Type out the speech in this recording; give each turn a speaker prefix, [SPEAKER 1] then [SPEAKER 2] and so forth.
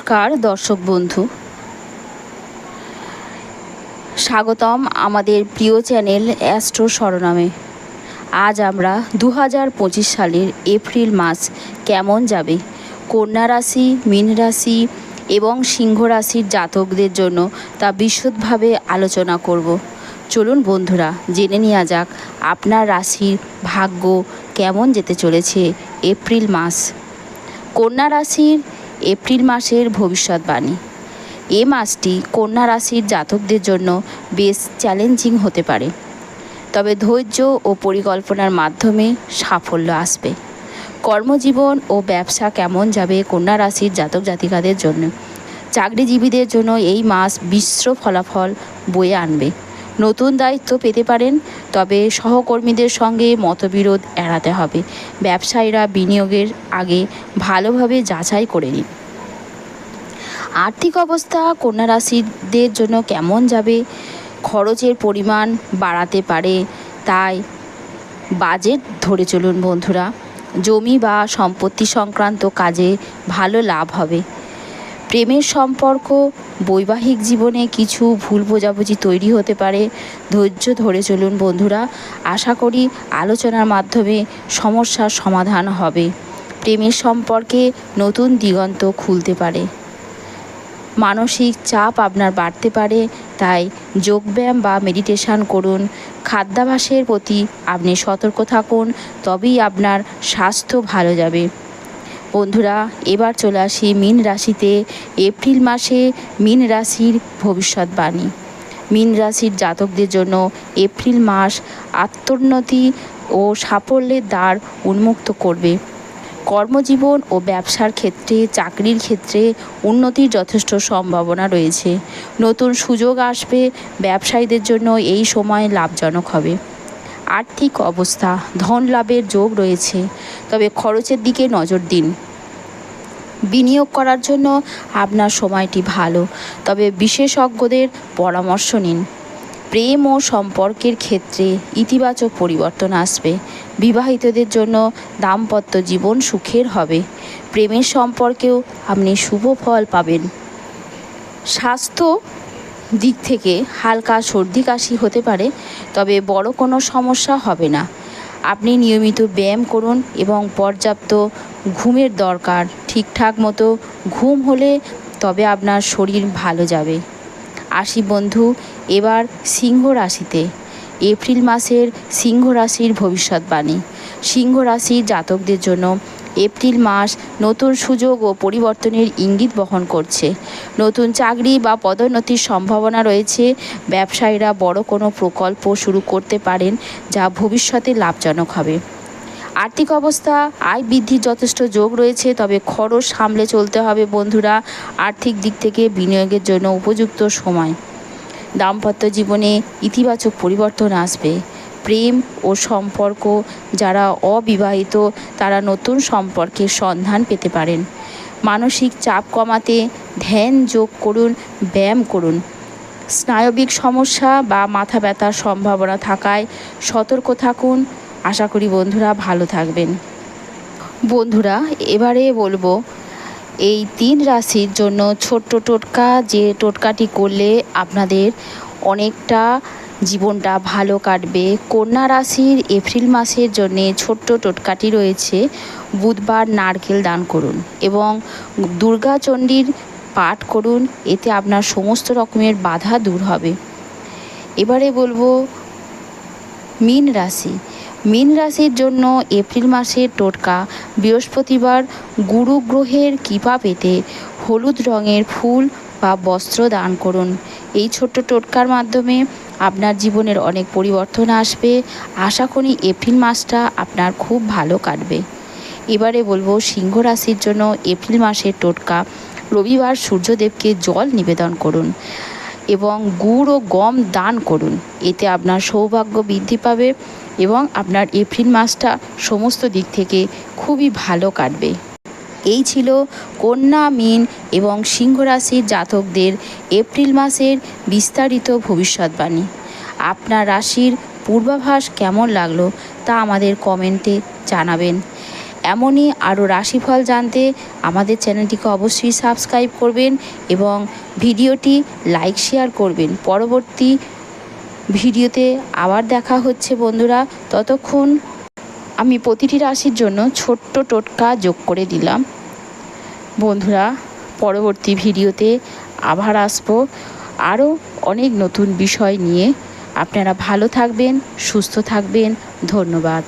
[SPEAKER 1] নমস্কার, দর্শক বন্ধু। স্বাগতম আমাদের প্রিয় চ্যানেল অ্যাস্ট্রো স্মরণামে আজ আমরা দু হাজার পঁচিশ সালের এপ্রিল মাস কেমন যাবে, কন্যা রাশি, মীন রাশি এবং সিংহ রাশির জাতকদের জন্য তা বিশদভাবে আলোচনা করব। চলুন বন্ধুরা, জেনে নেওয়া যাক আপনার রাশির ভাগ্য কেমন যেতে চলেছে এপ্রিল মাস। কন্যা রাশির এপ্রিল মাসের ভবিষ্যৎবাণী এ মাসটি কন্যা রাশির জাতকদের জন্য বেশ চ্যালেঞ্জিং হতে পারে। তবে ধৈর্য ও পরিকল্পনার মাধ্যমে সাফল্য আসবে। কর্মজীবন ও ব্যবসা কেমন যাবে কন্যা রাশির জাতক জাতিকাদের জন্য? চাকরিজীবীদের জন্য এই মাস মিশ্র ফলাফল বয়ে আনবে। নতুন দায়িত্ব পেতে পারেন, তবে সহকর্মীদের সঙ্গে মতবিরোধ এড়াতে হবে। ব্যবসায়ীরা বিনিয়োগের আগে ভালোভাবে যাচাই করে নিন। আর্থিক অবস্থা কন্যা রাশিদের জন্য কেমন যাবে? খরচের পরিমাণ বাড়াতে পারে, তাই বাজেট ধরে চলুন বন্ধুরা। জমি বা সম্পত্তি সংক্রান্ত কাজে ভালো লাভ হবে। প্রেমের সম্পর্ক, বৈবাহিক জীবনে কিছু ভুল বোঝাবুঝি তৈরি হতে পারে। ধৈর্য ধরে চলুন বন্ধুরা, আশা করি আলোচনার মাধ্যমে সমস্যার সমাধান হবে। প্রেমের সম্পর্কে নতুন দিগন্ত খুলতে পারে। মানসিক চাপ আপনার বাড়তে পারে, তাই যোগব্যায়াম বা মেডিটেশান করুন। খাদ্যাভ্যাসের প্রতি আপনি সতর্ক থাকুন, তবেই আপনার স্বাস্থ্য ভালো যাবে। বন্ধুরা, এবার চলে আসি মীন রাশিতে। এপ্রিল মাসে মীন রাশির ভবিষ্যৎবাণী মীন রাশির জাতকদের জন্য এপ্রিল মাস আত্মোন্নতি ও সাফল্যের দ্বার উন্মুক্ত করবে। কর্মজীবন ও ব্যবসার ক্ষেত্রে, চাকরির ক্ষেত্রে উন্নতির যথেষ্ট সম্ভাবনা রয়েছে। নতুন সুযোগ আসবে, ব্যবসায়ীদের জন্য এই সময় লাভজনক হবে। আর্থিক অবস্থা, ধন লাভের যোগ রয়েছে। তবে খরচের দিকে নজর দিন। বিনিয়োগ করার জন্য আপনার সময়টি ভালো। তবে বিশেষজ্ঞদের পরামর্শ নিন। প্রেম ও সম্পর্কের ক্ষেত্রে ইতিবাচক পরিবর্তন আসবে। বিবাহিতদের জন্য দাম্পত্য জীবন সুখের হবে। প্রেমের সম্পর্কেও আপনি শুভ ফল পাবেন। স্বাস্থ্য দিক থেকে হালকা সর্দি কাশি হতে পারে, তবে বড় কোনো সমস্যা হবে না। আপনি নিয়মিত ব্যায়াম করুন এবং পর্যাপ্ত ঘুমের দরকার। ঠিকঠাক মতো ঘুম হলে তবে আপনার শরীর ভালো যাবে। আসি বন্ধু, এবার সিংহ রাশিতে। এপ্রিল মাসের সিংহ রাশির ভবিষ্যৎবাণী। সিংহ রাশির জাতকদের জন্য এপ্রিল মাস নতুন সুযোগ ও পরিবর্তনের ইঙ্গিত বহন করছে। নতুন চাকরি বা পদোন্নতির সম্ভাবনা রয়েছে। ব্যবসায়ীরা বড় কোনো প্রকল্প শুরু করতে পারেন যা ভবিষ্যতে লাভজনক হবে। আর্থিক অবস্থা, আয় বৃদ্ধির যথেষ্ট যোগ রয়েছে, তবে খরচ সামলে চলতে হবে বন্ধুরা। আর্থিক দিক থেকে বিনিয়োগের জন্য উপযুক্ত সময়। দাম্পত্য জীবনে ইতিবাচক পরিবর্তন আসবে। প্রেম ও সম্পর্ক যারা অবিবাহিত, তারা নতুন সম্পর্কের সন্ধান পেতে পারেন। মানসিক চাপ কমাতে ধ্যান যোগ করুন, ব্যায়াম করুন। স্নায়বিক সমস্যা বা মাথা ব্যথার সম্ভাবনা থাকায় সতর্ক থাকুন। আশা করি বন্ধুরা ভালো থাকবেন। বন্ধুরা, এবারে বলব, এই তিন রাশির জন্য ছোট্ট টোটকা, যে টোটকাটি করলে আপনাদের অনেকটা জীবনটা ভালো কাটবে। কন্যা রাশির এপ্রিল মাসের জন্যে ছোট্ট টোটকাটি রয়েছে। বুধবার নারকেল দান করুন এবং দুর্গাচণ্ডীর পাঠ করুন। এতে আপনার সমস্ত রকমের বাধা দূর হবে। এবারে বলব মীন রাশি। মীন রাশির জন্য এপ্রিল মাসের টোটকা। বৃহস্পতিবার গুরু গ্রহের কৃপা পেতে হলুদ রঙের ফুল বা বস্ত্র দান করুন। এই ছোট্ট টোটকার মাধ্যমে আপনার জীবনের অনেক পরিবর্তন আসবে। আশা করি এপ্রিল মাসটা আপনার খুব ভালো কাটবে। এবারে বলব সিংহ রাশির জন্য এপ্রিল মাসের টোটকা। রবিবার সূর্যদেবকে জল নিবেদন করুন এবং গুড় ও গম দান করুন। এতে আপনার সৌভাগ্য বৃদ্ধি পাবে এবং আপনার এপ্রিল মাসটা সমস্ত দিক থেকে খুবই ভালো কাটবে। এই ছিল কন্যা, মিন এবং সিংহ রাশির জাতকদের এপ্রিল মাসের বিস্তারিত ভবিষ্যৎবাণী আপনার রাশির পূর্বাভাস কেমন লাগল তা আমাদের কমেন্টে জানাবেন। এমনই আরও রাশিফল জানতে আমাদের চ্যানেলটিকে অবশ্যই সাবস্ক্রাইব করবেন এবং ভিডিওটি লাইক, শেয়ার করবেন। পরবর্তী ভিডিওতে আবার দেখা হচ্ছে বন্ধুরা। ততক্ষণ আমি প্রতিটি রাশির জন্য ছোট্ট টোটকা যোগ করে দিলাম। বন্ধুরা, পরবর্তী ভিডিওতে আবার আসব আরও অনেক নতুন বিষয় নিয়ে। আপনারা ভালো থাকবেন, সুস্থ থাকবেন। ধন্যবাদ।